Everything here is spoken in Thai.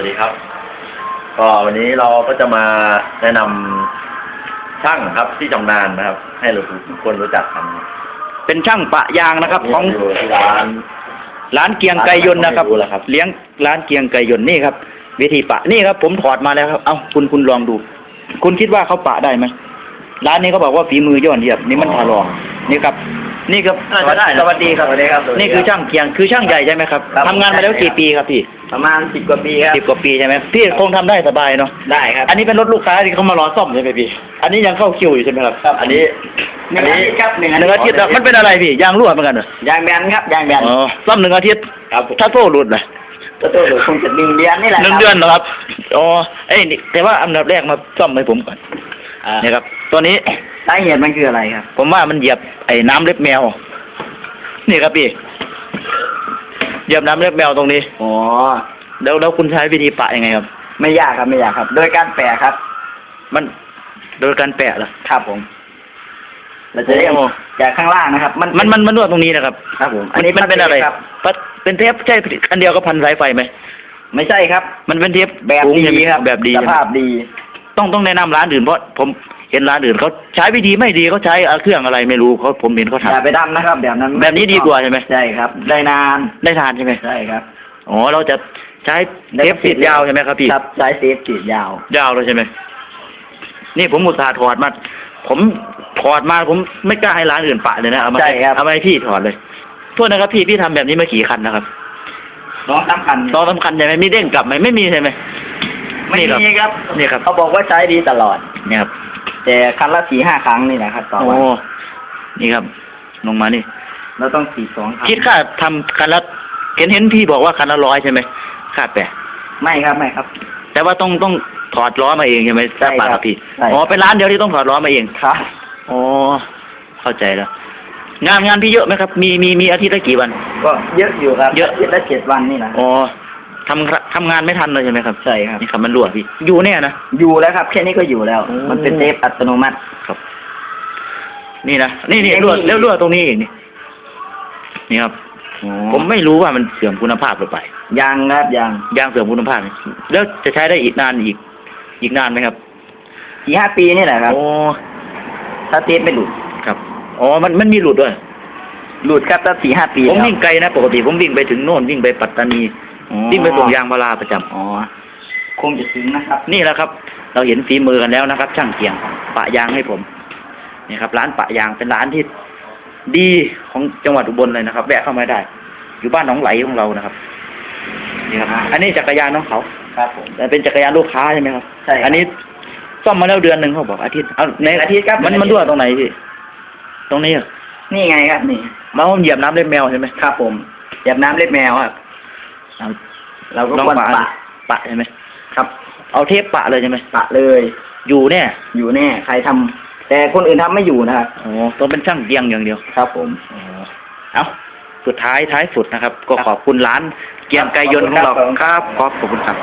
วัสดีครับ ก็วันนี้เราก็จะมาแนะนำช่างครับที่ชำนาญนะครับ ให้เราทุกคนรู้จักกันเป็นช่างปะยางนะครับ ของยู่ที่ร้านร้านเกียงไกรยนต์นะครับร้านผมไม่รู้แหละครับ เลี้ยงร้านเกียงไกรยนต์นี่ครับ วิธีปะนี่ครับ ผมถอดมาแล้วครับ เอ้าคุณคุณลองดู คุณคิดว่าเขาปะได้ไหมร้านนี้เขาบอกว่าฝีมือยอดเยี่ยมนี่มันทาลองนี่ครับ นี่ครับน่าจะได้นะสวัสดีครับสวัสดีครับสวัสดีครับ นี่คือช่างเกียงคือช่างใหญ่ใช่ไหมครับครับทำงานมาแล้วกี่ปีครับพี่ ประมาณสิบกว่าปีครับ สิบกว่าปีใช่ไหมพี่คงทำได้สบายเนาะได้ครับอันนี้เป็นรถลูกค้าที่เขามารอซ่อมใช่ไหมพี่ อันนี้ยังเข้าคิวอยู่ใช่ไหมครับ ครับ อันนี้หนึ่อันงอานี้ทิตย์ครับหนึ่งอาทิตย์แล้วมันเป็นอะไรพี่ยางรั่วเหมือนกันเหรอยางแบนครับยางแบนอ๋อซ่อมหนึ่งอาทิตย์ครับถ้าโซ่หลุดเลยก็ตัวหรือคงจะหนึ่งเดือนนี่แหละหนึ่งครับเดือนเหรอครับอ๋อไอ้ยนี่แต่ว่าอันดับแรกมาซ่อมให้ผมก่อนอ่าเนี่ยครับตัวนี้สาเหตุมันคืออะไรครับ ผมว่ามันเหยียบไอ้น้ำเล็บแมว นี่ครับพี่ เหยียบน้ำเล็บแมวตรงนี้อ๋อแล้วแล้วคุณใช้วิธีปะยังไงครับ ไม่ยากครับไม่ยากครับ โดยการแปะครับ มันโดยการแปะเหรอครับผมเราจะเรียกโอ้จากข้างล่างนะครับ มันมันมันมันนวดตรงนี้นะครับ ครับผม อันนี้มันเป็นอะไรครับปัดเป็นเทปใช่อันเดียวกับพันสายไฟไหมไม่ใช่ครับ มันเป็นเทปแบบสูงดีใช่ไหมครับแบบดีสใช่ไหมภาพดี ต้องต้องแนะนำร้านอื่นเพราะผม เห็นร้านอื่นเขาใช้วิธีไม่ดีเขาใช้เอาเครื่องอะไรไม่รู้เขาผมเห็นเขาอย่าทำไปทำนะครับ แบบนั้นแบบนี้ดีกว่าใช่ไหมใช่ครับ ได้นานได้ทานใช่ไหมใช่ครับอ๋อเราจะใช้เทปติดยาวใช่ไหมครับพี่ครับใช้เซฟติดยาว ยาวเลยใช่ไหมนี่ผมอุตส่าห์ถอดมาผมถอดมาผมไม่กล้าให้ร้านอื่นปะเลยนะเอามาใช่ครับเอามาให้พี่ถอดเลยโทษนะครับพี่พี่ทำแบบนี้มากี่คันนะครับน้องสำคัญตอนสำคัญใช่ไหมมีเด้งกลับไหมไม่มีใช่ไหมไม่นี่ครับมีครับนี่ครับเขาบอกว่าใช้ดีตลอดเนี่ยครับ แต่คันละสี่ห้าครั้งนี่นะครับต่อโอ้วันนี่ครับ ลงมานี่ เราต้องสี่สองครั้งคิดค่าทำคันละเห็นเห็นพี่บอกว่าคันละร้อยใช่ไหมค่าแปะไม่ครับไม่ครับ แต่ว่าต้องต้องถอดล้อมาเองใช่ไหมใช่ครับปะพี่ใช่อ๋อเป็นร้านเดียวที่ต้องถอดล้อมาเองครับ อ๋อเข้าใจแล้ว งานงานพี่เยอะไหมครับ มีมีมีอาทิตย์ละกี่วัน ก็เยอะอยู่ครับเยอะาทิตย์ละเจ็ดวันนี่นะอ๋อ ทำทำงานไม่ทันเลยใช่ไหมครับใช่ครับนี่ครับมันรั่วพี่อยู่เนี่ยนะ อยู่แล้วครับ แค่นี้ก็อยู่แล้วโอ้มันเป็นเซฟอัตโนมัติครับ นี่นะนี่นี่ไอ้นี่รั่วแล้วรั่วตรงนี้อีกนี่นี่ครับผมไม่รู้ว่ามันเสื่อมคุณภาพหรือเปล่ายังครับยังยางเสื่อมคุณภาพนี่แล้วจะใช้ได้อีกนานอีก อีกนานไหมครับสี่ห้าปีนี่แหละครับโอ้ถ้าเซฟไม่หลุดครับอ๋อมันมันมีหลุดด้วยหลุดครับถ้าสี่ห้าปีผมแล้ววิ่งไกลนะ ปกติผมวิ่งไปถึงโน่นวิ่งไปปัตตานีอ๋อ วิ่งไปส่งยางพาราประจำอ๋อคงจะถึงนะครับ นี่แหละครับ เราเห็นฝีมือกันแล้วนะครับ ช่างเกียง ปะยางให้ผมนี่ครับ ร้านปะยางเป็นร้านที่ดีของจังหวัดอุบลเลยนะครับ แวะเข้ามาได้ อยู่บ้านหนองไหลของเรานะครับนี่ครับอันนี้จักรยานน้องเขาครับผมแต่เป็นจักรยานลูกค้าใช่ไหมครับใช่ครับอันนี้ซ่อมมาแล้วเดือนหนึ่งเขาบอกอาทิตย์เอาในอาทิตย์ครับมันมันรั่วตรงไหนพี่ตรงนี้เหรอนี่ไงครับนี่มาผมเหยียบน้ำเล็บแมวใช่ไหมครับผมหยับน้ำเล็บแมวครับ เอาเราก็ลองควรปะปะปะใช่ไหมครับ เอาเทปปะเลยใช่ไหมปะเลย อยู่แน่อยู่แน่ ใครทำแต่คนอื่นทำไม่อยู่นะครับอ๋อต้องเป็นช่างเกียงอย่างเดียวครับ ผมอ๋อเอาสุดท้ายท้ายสุดนะครับ ก็ครับขอบคุณร้านเกียงไกรยนต์ของเราขอบคุณคครัรับบขอบขอบคุณครับ